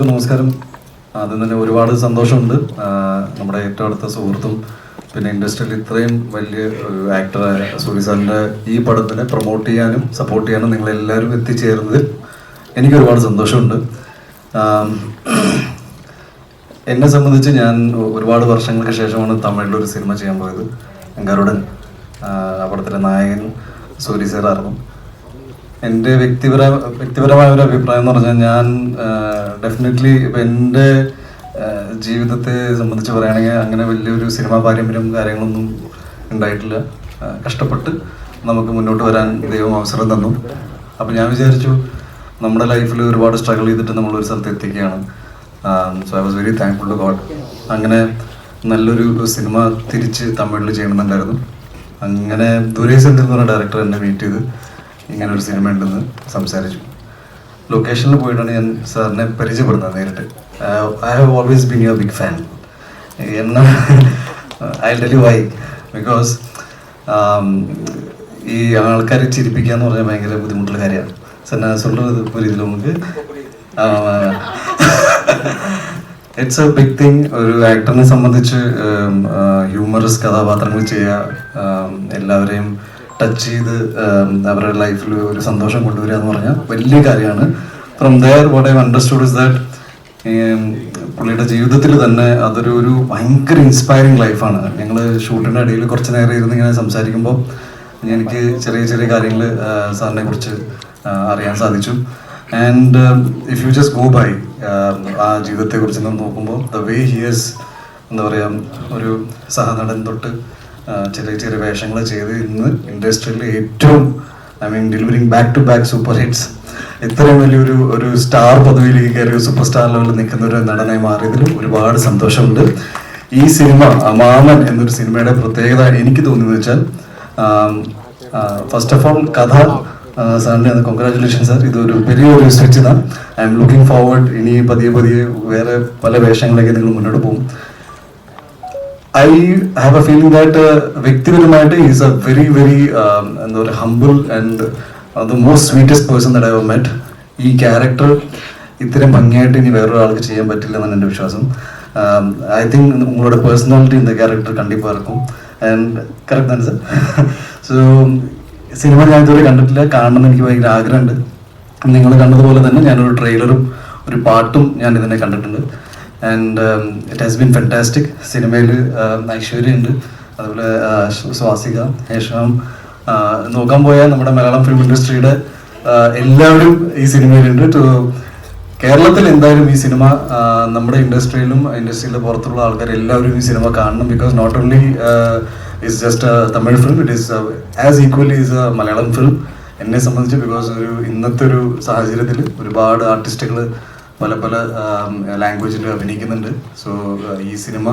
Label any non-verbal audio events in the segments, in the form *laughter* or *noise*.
നമസ്കാരം. ആദ്യം തന്നെ ഒരുപാട് സന്തോഷമുണ്ട്. നമ്മുടെ ഏറ്റവും അടുത്ത സുഹൃത്തും പിന്നെ ഇൻഡസ്ട്രിയിൽ ഇത്രയും വലിയ ആക്ടറായ സുബി സാറിന്റെ ഈ പടത്തിനെ പ്രൊമോട്ട് ചെയ്യാനും സപ്പോർട്ട് ചെയ്യാനും നിങ്ങളെല്ലാവരും എത്തിച്ചേർന്നതിൽ എനിക്ക് ഒരുപാട് സന്തോഷമുണ്ട്. എന്നെ സംബന്ധിച്ച് ഞാൻ ഒരുപാട് വർഷങ്ങൾക്ക് ശേഷമാണ് തമിഴിൽ ഒരു സിനിമ ചെയ്യാൻ പോയത്. അങ്കാരുടൻ പടത്തിലെ നായകൻ സൂര്യ സാറായിരുന്നു. എന്റെ വ്യക്തിപര വ്യക്തിപരമായ ഒരു അഭിപ്രായം എന്ന് പറഞ്ഞാൽ ഞാൻ ഡെഫിനറ്റ്ലി ഇപ്പം എന്റെ ജീവിതത്തെ സംബന്ധിച്ച് പറയുകയാണെങ്കിൽ അങ്ങനെ വലിയൊരു സിനിമാ പാരമ്പര്യം കാര്യങ്ങളൊന്നും ഉണ്ടായിട്ടില്ല. കഷ്ടപ്പെട്ട് നമുക്ക് മുന്നോട്ട് വരാൻ ദൈവം അവസരം തന്നു. അപ്പം ഞാൻ വിചാരിച്ചു നമ്മുടെ ലൈഫിൽ ഒരുപാട് സ്ട്രഗിൾ ചെയ്തിട്ട് നമ്മൾ ഒരു സ്ഥലത്ത് എത്തിക്കുകയാണ്. So I was very thankful to God അങ്ങനെ നല്ലൊരു സിനിമ തിരിച്ച് തമിഴിൽ ചെയ്യണമെന്നുണ്ടായിരുന്നു. അങ്ങനെ ദുരേശ് എന്ന് പറഞ്ഞ ഡയറക്ടർ എന്നെ മീറ്റ് ചെയ്ത്. ഇങ്ങനെ ഒരു സിനിമ ഉണ്ടെന്ന് സംസാരിച്ചു ലൊക്കേഷനിൽ പോയിട്ടാണ് ഞാൻ സാറിനെ പരിചയപ്പെടുന്നത് നേരിട്ട് I have always been your big fan എന്നാ I tell you why because ഈ ആൾക്കാരെ ചിരിപ്പിക്കുക എന്ന് പറഞ്ഞാൽ ഭയങ്കര ബുദ്ധിമുട്ടുള്ള കാര്യമാണ് സാർ ഞാൻ சொல்றது புரியுது உங்களுக்கு ഇറ്റ്സ് എ ബിഗ് തിങ് ഒരു ആക്ടറിനെ സംബന്ധിച്ച് ഹ്യൂമറസ് കഥാപാത്രങ്ങൾ ചെയ്യുക ഉം, എല്ലാവരെയും ടച്ച് ചെയ്ത് അവരുടെ ലൈഫിൽ ഒരു സന്തോഷം കൊണ്ടുവരിക എന്ന് പറഞ്ഞാൽ വലിയ കാര്യമാണ്. From there what I understood is that പുള്ളിയുടെ ജീവിതത്തിൽ തന്നെ അതൊരു ഒരു ഭയങ്കര ഇൻസ്പയറിങ് ലൈഫാണ് ഞങ്ങൾ ഷൂട്ടിന്റെ ഇടയിൽ കുറച്ച് നേരം ഇരുന്ന് ഇങ്ങനെ സംസാരിക്കുമ്പോൾ എനിക്ക് ചെറിയ ചെറിയ കാര്യങ്ങൾ സാറിനെ കുറിച്ച് അറിയാൻ സാധിച്ചു. And if you just go by ആ ജീവിതത്തെ കുറിച്ച് നോക്കുമ്പോൾ ദ വേ ഹിയേഴ്സ് എന്താ പറയുക ഒരു സഹനടൻ തൊട്ട് ചെറിയ ചെറിയ വേഷങ്ങൾ ചെയ്ത് ഇന്ന് ഇൻഡസ്ട്രിയിൽ ഏറ്റവും I mean delivering back to back super hits ഇത്രയും വലിയൊരു ഒരു സ്റ്റാർ പദവിയിലേക്ക് കയറി സൂപ്പർ സ്റ്റാർ ലെവലിൽ നിൽക്കുന്ന ഒരു നടനായി മാറിയതിൽ ഒരുപാട് സന്തോഷമുണ്ട്. ഈ സിനിമ മാമൻ എന്നൊരു സിനിമയുടെ പ്രത്യേകത എനിക്ക് തോന്നിയെന്ന് വെച്ചാൽ ഫസ്റ്റ് ഓഫ് ഓൾ കഥ. സാറിന്റെ കോൺഗ്രാറ്റുലേഷൻ സാർ ഇതൊരു വലിയൊരു സ്വിച്ച് ഇതാണ് ഐ എം ലുക്കിംഗ് ഫോർവേഡ് ഇനി പതിയെ പതിയെ വേറെ പല വേഷങ്ങളൊക്കെ നിങ്ങൾ മുന്നോട്ട് പോകും. I have a feeling that വ്യക്തിപരമായിട്ട് ഈസ് എ വെരി വെരി എന്താ പറയുക humble and the most sweetest person that I have met ഈ ക്യാരക്ടർ ഇത്രയും ഭംഗിയായിട്ട് ഇനി വേറൊരാൾക്ക് ചെയ്യാൻ പറ്റില്ല എന്നാണ് എന്റെ വിശ്വാസം. Um, ഐ തിങ്ക് നിങ്ങളുടെ പേഴ്സണാലിറ്റി ഇന്ന ക്യാരക്ടർ കണ്ടിപ്പോൾ ഇറക്കും. And correct answer so cinema ഞാൻ ഇതുവരെ കണ്ടിട്ടില്ല. കാണണമെന്ന് എനിക്ക് ഭയങ്കര ആഗ്രഹമുണ്ട്. നിങ്ങൾ കണ്ടതുപോലെ തന്നെ ഞാനൊരു ട്രെയിലറും ഒരു പാട്ടും ഞാൻ ഇതിനെ കണ്ടിട്ടുണ്ട്. And it has been fantastic സിനിമയിൽ ഐശ്വര്യ ഉണ്ട് അതുപോലെ സ്വാസിക ഹേഷം. നോക്കാൻ പോയാൽ നമ്മുടെ മലയാളം ഫിലിം ഇൻഡസ്ട്രിയുടെ എല്ലാവരും ഈ സിനിമയിലുണ്ട്. ടു കേരളത്തിൽ എന്തായാലും ഈ സിനിമ നമ്മുടെ ഇൻഡസ്ട്രിയിലും ഇൻഡസ്ട്രിയിലെ പുറത്തുള്ള ആൾക്കാർ എല്ലാവരും ഈ സിനിമ കാണണം. Because not only it's just Tamil film it is as equally is a Malayalam film എന്നെ സംബന്ധിച്ച് ബിക്കോസ് ഒരു ഇന്നത്തെ ഒരു സാഹചര്യത്തിൽ ഒരുപാട് ആർട്ടിസ്റ്റുകൾ പല പല ലാംഗ്വേജിൽ അഭിനയിക്കുന്നുണ്ട്. സോ ഈ സിനിമ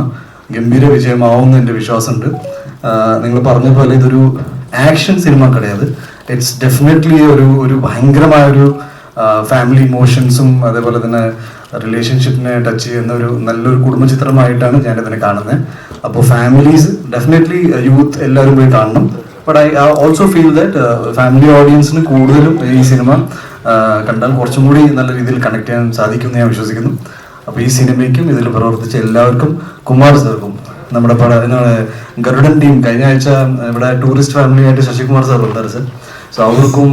ഗംഭീര വിജയമാവുമെന്ന് എന്റെ വിശ്വാസമുണ്ട്. നിങ്ങൾ പറഞ്ഞ പോലെ ഇതൊരു ആക്ഷൻ സിനിമ കിടയാത് ഇറ്റ്സ് ഡെഫിനറ്റ്ലി ഒരു ഒരു ഭയങ്കരമായ ഒരു ഫാമിലി ഇമോഷൻസും അതേപോലെ തന്നെ റിലേഷൻഷിപ്പിനെ ടച്ച് ചെയ്യുന്ന ഒരു നല്ലൊരു കുടുംബ ചിത്രമായിട്ടാണ് ഞാൻ ഇതിനെ കാണുന്നത് അപ്പോൾ ഫാമിലീസ് ഡെഫിനറ്റ്ലി യൂത്ത് എല്ലാവരും പോയി കാണണം. But I also feel that family ഓഡിയൻസിന് കൂടുതലും ഈ സിനിമ കണ്ടാൽ കുറച്ചും കൂടി നല്ല രീതിയിൽ കണക്ട് ചെയ്യാൻ സാധിക്കും ഞാൻ വിശ്വസിക്കുന്നു. അപ്പോൾ ഈ സിനിമയ്ക്കും ഇതിൽ പ്രവർത്തിച്ച എല്ലാവർക്കും കുമാർ സാർക്കും നമ്മുടെ പട എന്താണ് ഗരുഡൻ ടീം കഴിഞ്ഞ ആഴ്ച ഇവിടെ ടൂറിസ്റ്റ് ഫാമിലി ആയിട്ട് ശശികുമാർ സാർ ഉണ്ടായിരുന്നു സാർ സോ അവർക്കും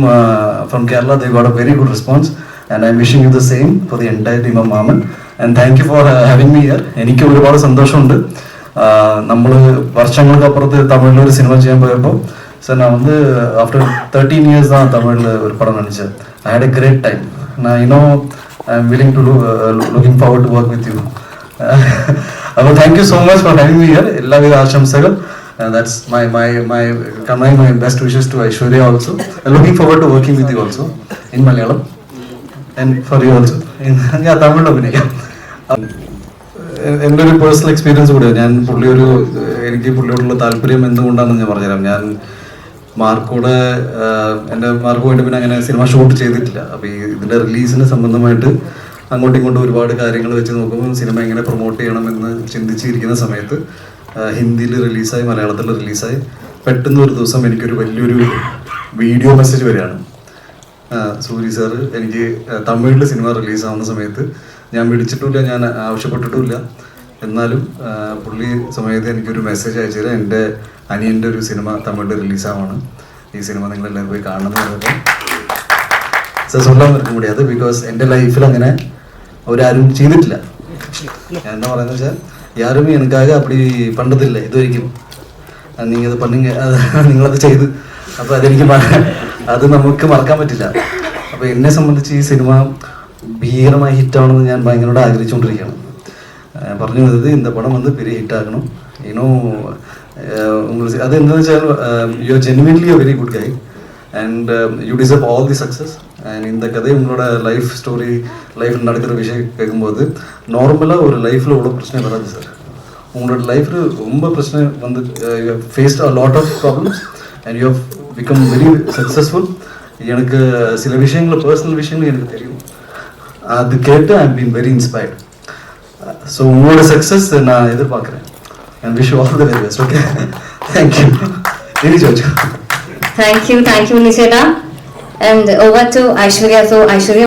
from Kerala the God a very good response and I am wishing you the same for the entire team of Maaman and thank you for having me here എനിക്ക് ഒരുപാട് സന്തോഷമുണ്ട്. നമ്മൾ വർഷങ്ങൾക്ക് അപ്പുറത്ത് തമിഴിൽ ഒരു സിനിമ ചെയ്യാൻ പോയപ്പോൾ സാർ ഞാൻ വന്ന് ആഫ്റ്റർ തേർട്ടീൻ ഇയേഴ്സ് ആണ് തമിഴിൽ ഒരു പടം നടിച്ചത് I had a great time. Now, you know, I'm willing to do, uh, looking forward to work with you. *laughs* അപ്പോൾ thank you so much for having me here എല്ലാവിധ ആശംസകൾ that's my my my കമൈ my best wishes to Aishwarya also looking forward to working with you also in Malayalam and for you also ഞാൻ തമിഴിൽ അഭിനയിക്കാം. എന്റെ ഒരു personal experience കൂടെ. ഞാൻ പുള്ളി ഒരു എനിക്ക് പുള്ളിയോടുള്ള താല്പര്യം എന്തുകൊണ്ടാണെന്ന് ഞാൻ പറഞ്ഞുതരാം. ഞാൻ മാർക്കോടെ എന്റെ മാർക്ക് പോയിട്ട് പിന്നെ അങ്ങനെ സിനിമ ഷൂട്ട് ചെയ്തിട്ടില്ല. അപ്പോൾ ഈ ഇതിന്റെ റിലീസിന് സംബന്ധമായിട്ട് അങ്ങോട്ടും ഇങ്ങോട്ടും ഒരുപാട് കാര്യങ്ങൾ വെച്ച് നോക്കുമ്പോൾ സിനിമ എങ്ങനെ പ്രൊമോട്ട് ചെയ്യണമെന്ന് ചിന്തിച്ചിരിക്കുന്ന സമയത്ത് ഹിന്ദിയിൽ റിലീസായി മലയാളത്തിൽ റിലീസായി പെട്ടെന്ന് ഒരു ദിവസം എനിക്കൊരു വലിയൊരു വീഡിയോ മെസ്സേജ് വരികയാണ്. സൂരി സാറ് എനിക്ക് തമിഴിൽ സിനിമ റിലീസാവുന്ന സമയത്ത് ഞാൻ വിളിച്ചിട്ടുമില്ല ഞാൻ ആവശ്യപ്പെട്ടിട്ടുമില്ല. എന്നാലും പുള്ളി സമയത്ത് എനിക്കൊരു മെസ്സേജ് അയച്ചത് എന്റെ അനിയന്റെ ഒരു സിനിമ തമിഴിൽ റിലീസാവാണ് ഈ സിനിമ നിങ്ങളെല്ലാവരും പോയി കാണണം എന്ന് പറഞ്ഞപ്പോൾ സർ സൊല്ലാൻ ബിക്കോസ് എന്റെ ലൈഫിൽ അങ്ങനെ ഒരാരും ചെയ്തിട്ടില്ല. ഞാൻ എന്താ പറയുന്നത് വെച്ചാൽ യാരും എനിക്കാകെ അപ്പടി പണ്ടതില്ല ഇതൊരിക്കും. നിങ്ങൾ അത് പണ്ട് നിങ്ങളത് ചെയ്ത്. അപ്പോൾ അതെനിക്ക് അത് നമുക്ക് മറക്കാൻ പറ്റില്ല. അപ്പോൾ എന്നെ സംബന്ധിച്ച് ഈ സിനിമ ഭീകരമായി ഹിറ്റാവണമെന്ന് ഞാൻ ഭയങ്കരമായിട്ട് ആഗ്രഹിച്ചുകൊണ്ടിരിക്കുകയാണ്. പറഞ്ഞു വന്നത് இந்த படம் வந்து பெரிய ஹிட் ஆகணும் இன்னும் உங்களுக்கு அது എന്താണെന്ന് വെച്ചാൽ you are genuinely a very good guy and you deserve all the success and இந்த கதை உங்களோட லைஃப் ஸ்டோரி லைஃப்பில் நடக்கிற விஷயம் கேட்கும்போது நார்மலாக ஒரு லைஃப்பில் இவ்வளோ பிரச்சனை வராது சார் உங்களோட லைஃப்பில் ரொம்ப பிரச்சனை வந்து you faced a lot of problems and you become very successful எனக்கு சில விஷயங்கள் பர்சனல் விஷயங்கள் எனக்கு தெரியும் அது கேட்டு I been very inspired so உங்களோட சக்ஸஸ் நான் எதிர்பார்க்குறேன் and wish all the very best okay thank you இனி Jojo *laughs* Thank you, thank you, Nisheda. And over to Aishwarya. So, Aishwarya.